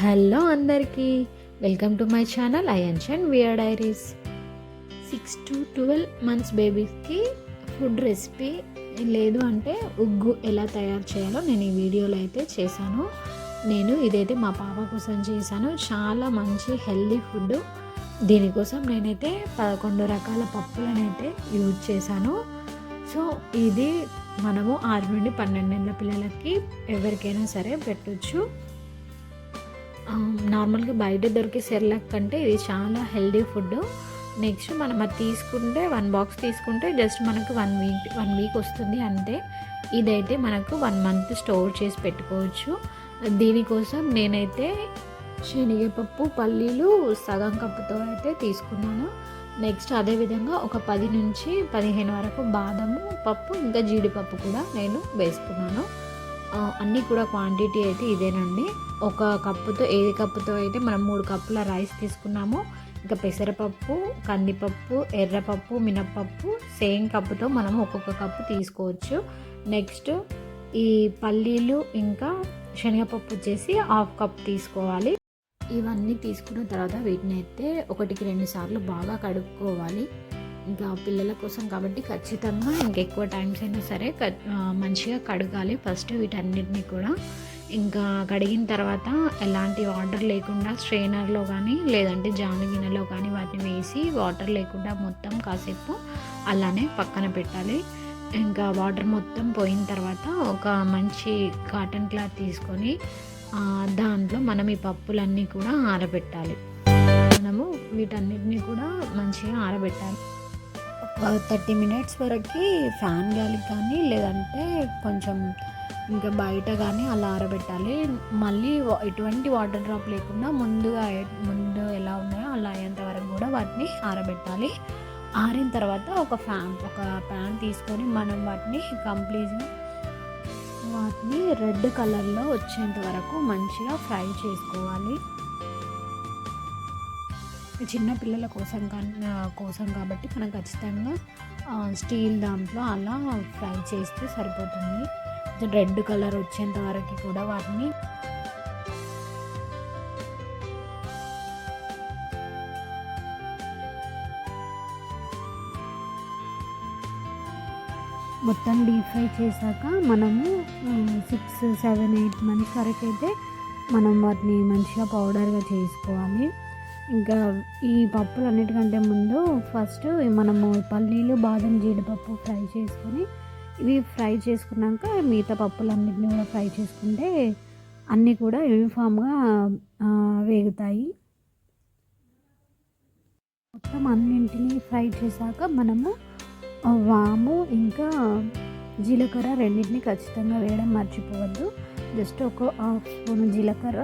Hello అందరికీ welcome to my channel ఐఎన్స్ and wear diaries six to twelve months బేబీస్కి food recipe లేదు అంటే ఉగ్గు ఎలా తయారు చేయాలో నేను ఈ వీడియోలో అయితే చేశాను. నేను ఇదైతే మా పాప కోసం చేశాను. చాలా మంచి హెల్దీ ఫుడ్. దీనికోసం నేనైతే పదకొండు రకాల పప్పులనైతే యూజ్ చేశాను. సో ఇది మనము ఆరు నుండి పన్నెండు నెలల పిల్లలకి ఎవరికైనా సరే పెట్టొచ్చు. నార్మల్గా బయట దొరికే సెర్లాక్ కంటే ఇది చాలా హెల్దీ ఫుడ్ నెక్స్ట్ మనం అది తీసుకుంటే వన్ బాక్స్ తీసుకుంటే జస్ట్ మనకు వన్ వీక్ వన్ వీక్ వస్తుంది అంతే. ఇదైతే మనకు వన్ మంత్ స్టోర్ చేసి పెట్టుకోవచ్చు. దీనికోసం నేనైతే శనగపప్పు పల్లీలు సగం కప్పుతో అయితే తీసుకున్నాను. నెక్స్ట్ అదేవిధంగా ఒక పది నుంచి పదిహేను వరకు బాదము పప్పు ఇంకా జీడిపప్పు కూడా నేను వేసుకున్నాను. అన్నీ కూడా క్వాంటిటీ అయితే ఇదేనండి. ఒక కప్పుతో ఏది కప్పుతో అయితే మనం మూడు కప్పుల రైస్ తీసుకున్నాము. ఇంకా పెసరపప్పు కందిపప్పు ఎర్రపప్పు మినప్పప్పు సేమ్ కప్పుతో మనం ఒక్కొక్క కప్పు తీసుకోవచ్చు. నెక్స్ట్ ఈ పల్లీలు ఇంకా శనగపప్పు వచ్చేసి హాఫ్ కప్ తీసుకోవాలి. ఇవన్నీ తీసుకున్న తర్వాత వీటిని అయితే ఒకటికి రెండు సార్లు బాగా కడుక్కోవాలి. ఇంకా పిల్లల కోసం కాబట్టి ఖచ్చితంగా ఇంకెక్కువ టైమ్స్ అయినా సరే మంచిగా కడగాలి ఫస్ట్ వీటన్నిటిని కూడా. ఇంకా కడిగిన తర్వాత ఎలాంటి వాటర్ లేకుండా స్ట్రెయినర్లో కానీ లేదంటే జాను గిన్నెలో కానీ వాటిని వేసి వాటర్ లేకుండా మొత్తం కాసేపు అలానే పక్కన పెట్టాలి. ఇంకా వాటర్ మొత్తం పోయిన తర్వాత ఒక మంచి కాటన్ క్లాత్ తీసుకొని దాంట్లో మనం ఈ పప్పులన్నీ కూడా ఆరబెట్టాలి. మనము వీటన్నిటిని కూడా మంచిగా ఆరబెట్టాలి. థర్టీ మినిట్స్ వరకు ఫ్యాన్ గాలి కానీ లేదంటే కొంచెం ఇంకా బయట కానీ అలా ఆరబెట్టాలి. మళ్ళీ ఎటువంటి వాటర్ డ్రాప్ లేకుండా ముందుగా ముందు ఎలా ఉన్నాయో అలా అయ్యేంత వరకు కూడా వాటిని ఆరబెట్టాలి. ఆరిన తర్వాత ఒక ఫ్యాన్ ఒక ప్యాన్ తీసుకొని మనం వాటిని కంప్లీట్గా వాటిని రెడ్ కలర్లో వచ్చేంత వరకు మంచిగా ఫ్రై చేసుకోవాలి. చిన్న పిల్లల కోసం కోసం కాబట్టి మనం ఖచ్చితంగా స్టీల్ దాంట్లో అలా ఫ్రై చేస్తే సరిపోతుంది. రెడ్ కలర్ వచ్చేంత వరకు కూడా వాటిని మొత్తం డీప్ ఫ్రై చేశాక మనము సిక్స్ సెవెన్ ఎయిట్ మంత్స్ వరకు అయితే మనం వాటిని మంచిగా పౌడర్గా చేసుకోవాలి. ఇంకా ఈ పప్పులు అన్నిటికంటే ముందు ఫస్ట్ మనము పల్లీలు బాదం జీడిపప్పు ఫ్రై చేసుకొని ఇవి ఫ్రై చేసుకున్నాక మిగతా పప్పులన్నింటినీ కూడా ఫ్రై చేసుకుంటే అన్నీ కూడా యూనిఫామ్గా వేగుతాయి. మొత్తం అన్నింటినీ ఫ్రై చేశాక మనము వాము ఇంకా జీలకర్ర రెండింటిని ఖచ్చితంగా వేయడం మర్చిపోవద్దు. జస్ట్ ఒక హాఫ్ స్పూన్ జీలకర్ర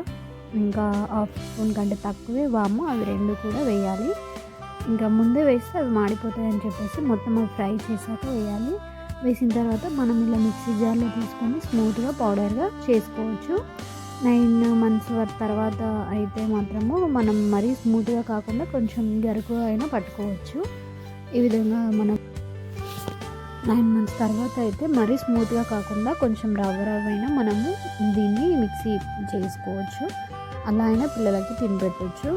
ఇంకా హాఫ్ స్పూన్ కంటే తక్కువే వాము అవి రెండు కూడా వేయాలి. ఇంకా ముందే వేస్తే అవి మాడిపోతాయని చెప్పేసి మొత్తం అవి ఫ్రై చేశాక వేయాలి. వేసిన తర్వాత మనం ఇలా మిక్సీ జార్లో తీసుకొని స్మూత్గా పౌడర్గా చేసుకోవచ్చు. నైన్ మంత్స్ తర్వాత అయితే మాత్రము మనం మరీ స్మూత్గా కాకుండా కొంచెం గరుకు అయినా పట్టుకోవచ్చు. ఈ విధంగా మనం నైన్ మంత్స్ తర్వాత అయితే మరీ స్మూత్గా కాకుండా కొంచెం రవ్వ రవ్వైనా అయినా మనము దీన్ని మిక్సీ చేసుకోవచ్చు. అలా అయినా పిల్లలకి తినిపెట్టచ్చు.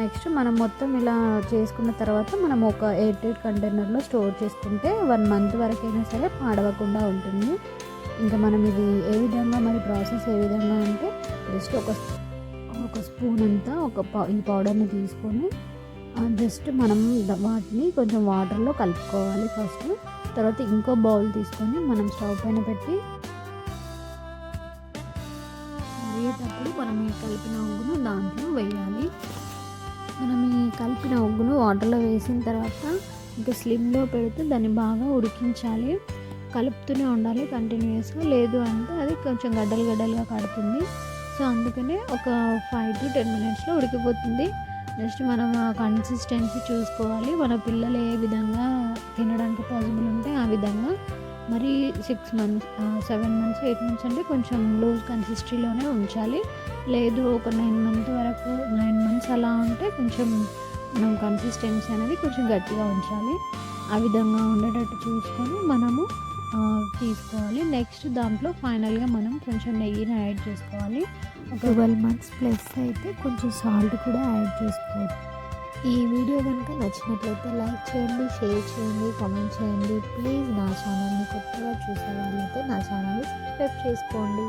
నెక్స్ట్ మనం మొత్తం ఇలా చేసుకున్న తర్వాత మనం ఒక ఎయిట్ ఎయిట్ కంటైనర్లో స్టోర్ చేసుకుంటే వన్ మంత్ వరకైనా సరే పాడవకుండా ఉంటుంది. ఇంకా మనం ఇది ఏ విధంగా మరి ప్రాసెస్ ఏ విధంగా అంటే జస్ట్ ఒక ఒక స్పూన్ అంతా ఒక ఈ పౌడర్ని తీసుకొని జస్ట్ మనం వాటిని కొంచెం వాటర్లో కలుపుకోవాలి ఫస్ట్. తర్వాత ఇంకో బౌల్ తీసుకొని మనం స్టవ్ పైన పెట్టి మరిగేటప్పుడు మనం ఈ కలిపిన ఉగ్గును దాంట్లో వేయాలి. మనం ఈ కలిపిన ఉగ్గును వాటర్లో వేసిన తర్వాత ఇంకా స్లిమ్లో పెడితే దాన్ని బాగా ఉడికించాలి. కలుపుతూనే ఉండాలి కంటిన్యూస్గా లేదు అంటే అది కొంచెం గడ్డలు గడ్డలుగా కడుతుంది. సో అందుకనే ఒక ఫైవ్ టు టెన్ మినిట్స్లో ఉడికిపోతుంది. జస్ట్ మనం ఆ కన్సిస్టెన్సీ చూసుకోవాలి. మన పిల్లలు ఏ విధంగా తినడానికి పాసిబుల్ ఉంటే ఆ విధంగా. మరి six months seven months eight months అంటే కొంచెం లూజ్ కన్సిస్టెన్సీలోనే ఉంచాలి. లేదు ఒక నైన్ మంత్ వరకు నైన్ మంత్స్ అలా ఉంటే కొంచెం మనం కన్సిస్టెన్సీ అనేది కొంచెం గట్టిగా ఉంచాలి. ఆ విధంగా ఉండేటట్టు చూసుకొని మనము తీసుకోవాలి. నెక్స్ట్ దాంట్లో ఫైనల్గా మనం కొంచెం నెయ్యిని యాడ్ చేసుకోవాలి. ట్వెల్వ్ మంత్స్ ప్లస్ అయితే కొంచెం సాల్ట్ కూడా యాడ్ చేసుకోవచ్చు. ఈ వీడియో కనుక నచ్చినట్లయితే లైక్ చేయండి షేర్ చేయండి కామెంట్ చేయండి. ప్లీజ్ నా ఛానల్ని కొత్తగా చూసే వాళ్ళైతే నా ఛానల్ని సబ్స్క్రైబ్ చేసుకోండి.